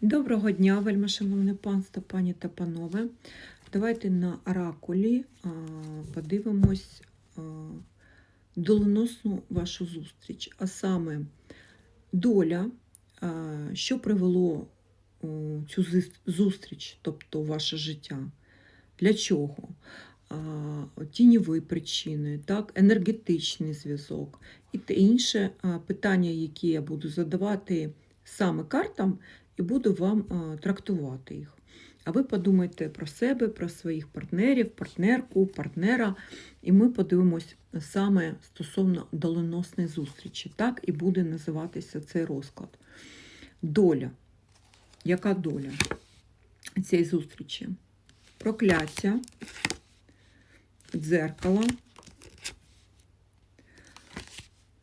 Доброго дня, вельми шановне панство, пані та панове. Давайте на оракулі подивимось доленосну вашу зустріч, а саме доля, що привело цю зустріч, тобто ваше життя. Для чого? Тіньові причини, так, енергетичний зв'язок і те інше питання, які я буду задавати саме картам, і буду вам трактувати їх. А ви подумайте про себе, про своїх партнерів, партнерку, партнера, і ми подивимось саме стосовно доленосної зустрічі. Так і буде називатися цей розклад. Доля. Яка доля цієї зустрічі? Прокляття, дзеркало,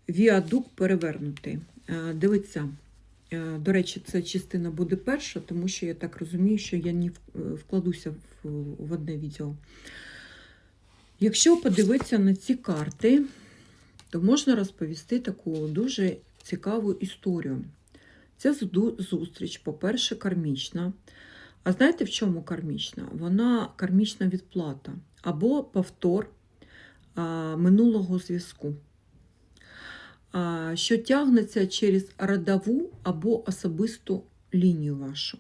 віадук перевернутий. Е, Дивіться, Е, До речі, ця частина буде перша, тому що я так розумію, що я не вкладуся в, одне відео. Якщо подивитися на ці карти, то можна розповісти таку дуже цікаву історію. Ця зустріч, по-перше, кармічна. А знаєте, в чому кармічна? Вона кармічна відплата або повтор а, минулого зв'язку що тягнеться через родову або особисту лінію вашу.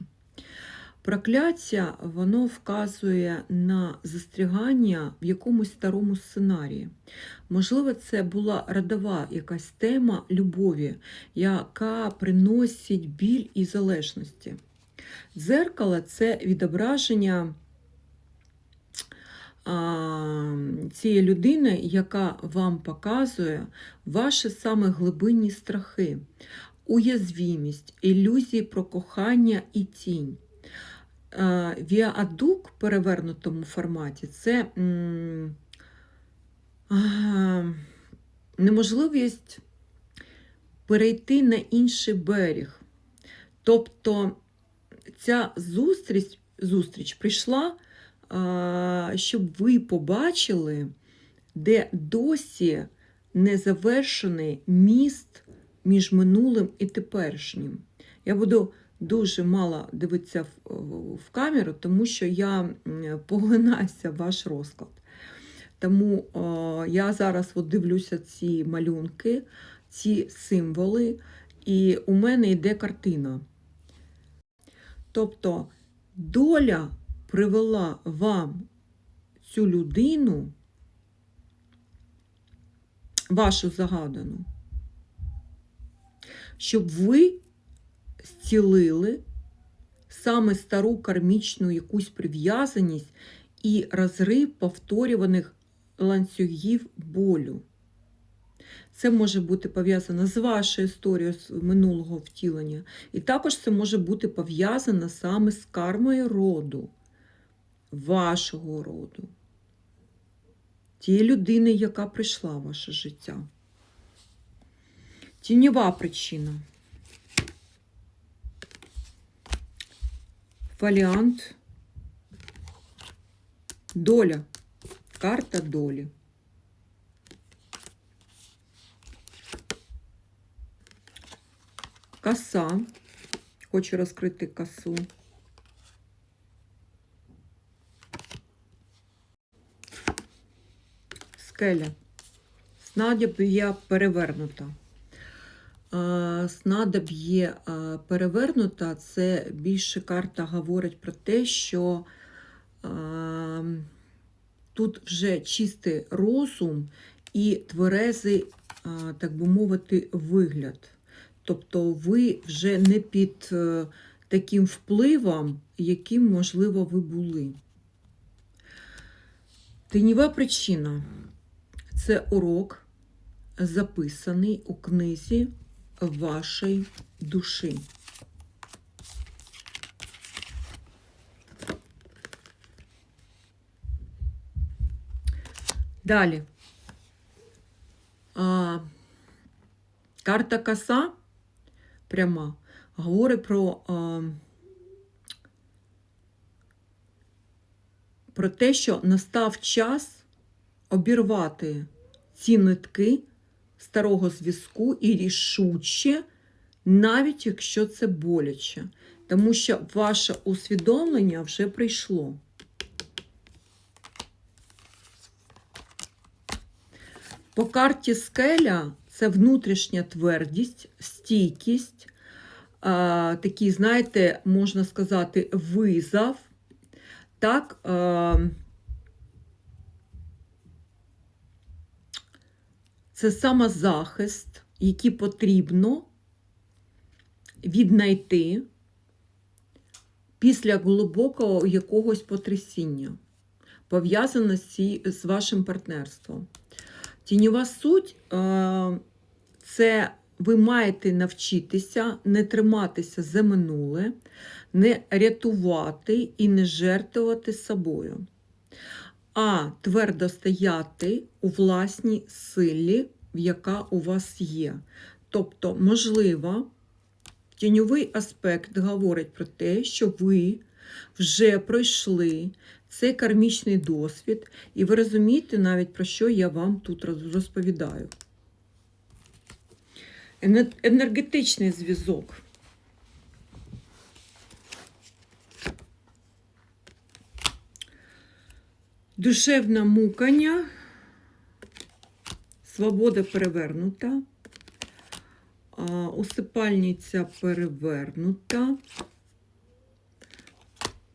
Прокляття воно вказує на застрягання в якомусь старому сценарії. Можливо, це була родова якась тема любові, яка приносить біль і залежності. Дзеркало це відображення а, цієї людини, яка вам показує ваші саме глибинні страхи, уязвімість, ілюзії про кохання і тінь. Віадук в перевернутому форматі це неможливість перейти на інший берег. Тобто ця зустріч, зустріч прийшла щоб ви побачили, де досі не завершений міст між минулим і теперішнім. Я буду дуже мало дивитися в, камеру, тому що я поглинаюся в ваш розклад. Тому о, я зараз от дивлюся ці малюнки, ці символи, і у мене йде картина. Тобто доля привела вам цю людину, вашу загадану, щоб ви зцілили саме стару кармічну якусь прив'язаність і розрив повторюваних ланцюгів болю. Це може бути пов'язано з вашою історією з минулого втілення. І також це може бути пов'язано саме з кармою роду, вашого роду, тієї людини, яка прийшла в ваше життя. Тіньова причина. Фоліант. Доля. Карта долі. Коса. Хочу розкрити косу. Скеля. Снадоб'я перевернута. А, Снадоб'є перевернута це більше карта говорить про те, що тут вже чистий розум і тверезий, так би мовити, вигляд. Тобто ви вже не під е, таким впливом, яким, можливо, ви були. Тенєва причина це урок, записаний у книзі вашої душі. Далі. А, карта коса пряма говорить про, а, про те, що настав час обірвати ці нитки старого зв'язку і рішуче, навіть якщо це боляче. Тому що ваше усвідомлення вже прийшло. По карті скеля це внутрішня твердість, стійкість, такий, знаєте, можна сказати, визов. Так, це самозахист, який потрібно віднайти після глибокого якогось потрясіння, пов'язане з, вашим партнерством. Тіньова суть е, це ви маєте навчитися не триматися за минуле, не рятувати і не жертвувати собою, а твердо стояти у власній силі, яка у вас є. Тобто, можливо, тіньовий аспект говорить про те, що ви вже пройшли цей кармічний досвід, і ви розумієте навіть про що я вам тут розповідаю. Енергетичний зв'язок. Душевне мукання, свобода перевернута, усипальниця перевернута,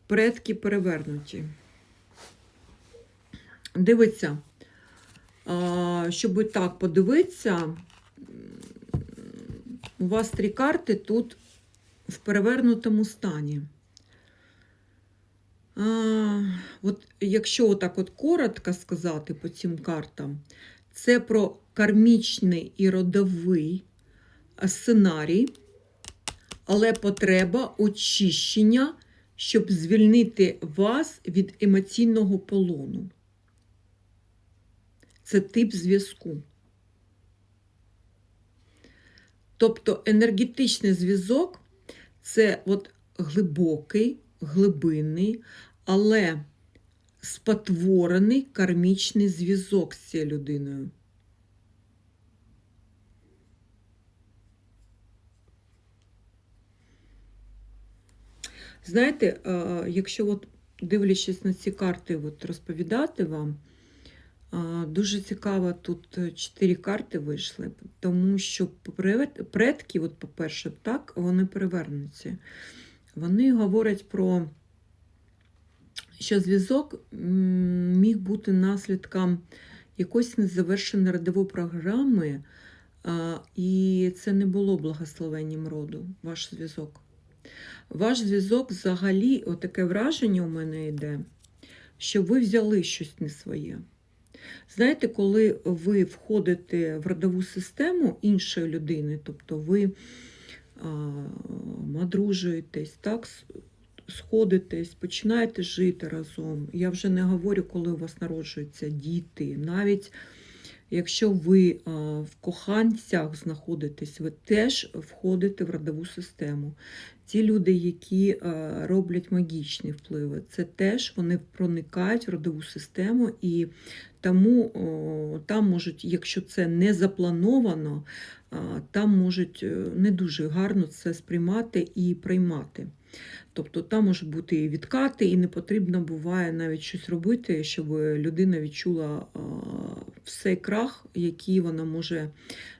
предки перевернуті. Дивіться, а, щоб так подивитися, у вас три карти тут в перевернутому стані. А, от якщо отак от коротко сказати по цим картам, це про кармічний і родовий сценарій, але потреба очищення, щоб звільнити вас від емоційного полону. Це тип зв'язку. Тобто енергетичний зв'язок це от глибокий, глибинний, але спотворений кармічний зв'язок з цією людиною. Знаєте, е, якщо от дивлячись на ці карти, от розповідати вам, Дуже цікаво, тут е, чотири карти вийшли, тому що предки, от, по-перше, так, вони перевернуті. Вони говорять про, що зв'язок міг бути наслідком якоїсь незавершеної родової програми, і це не було благословенням роду, ваш зв'язок. Ваш зв'язок взагалі, отаке враження у мене йде, що ви взяли щось не своє. Знаєте, коли ви входите в родову систему іншої людини, тобто ви одружуєтесь, так, сходитесь, починаєте жити разом. Я вже не говорю, коли у вас народжуються діти. Навіть якщо ви а, в коханцях знаходитесь, ви теж входите в родову систему. Ті люди, які а, роблять магічні впливи, це теж вони проникають в родову систему і тому там можуть, якщо це не заплановано, а, там можуть е, не дуже гарно це сприймати і приймати. Тобто там можуть бути і відкати, і не потрібно буває навіть щось робити, щоб людина відчула все крах, який вона може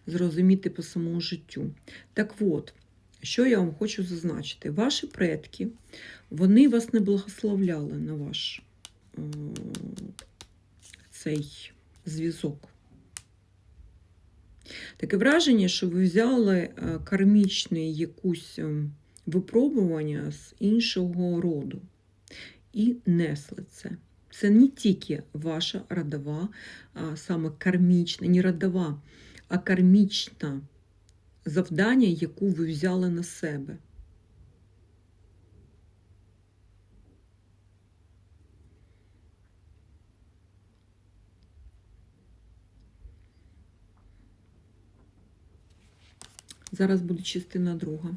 зрозуміти по самому життю. Так от, що я вам хочу зазначити? Ваші предки, вони вас не благословляли на ваш е, цей зв'язок. Таке враження, що ви взяли е, кармічне якусь е, випробування з іншого роду і несли це. Це не тільки ваша родова, а саме кармічна, не родова, а кармічна завдання, яку ви взяли на себе. Зараз буде частина друга.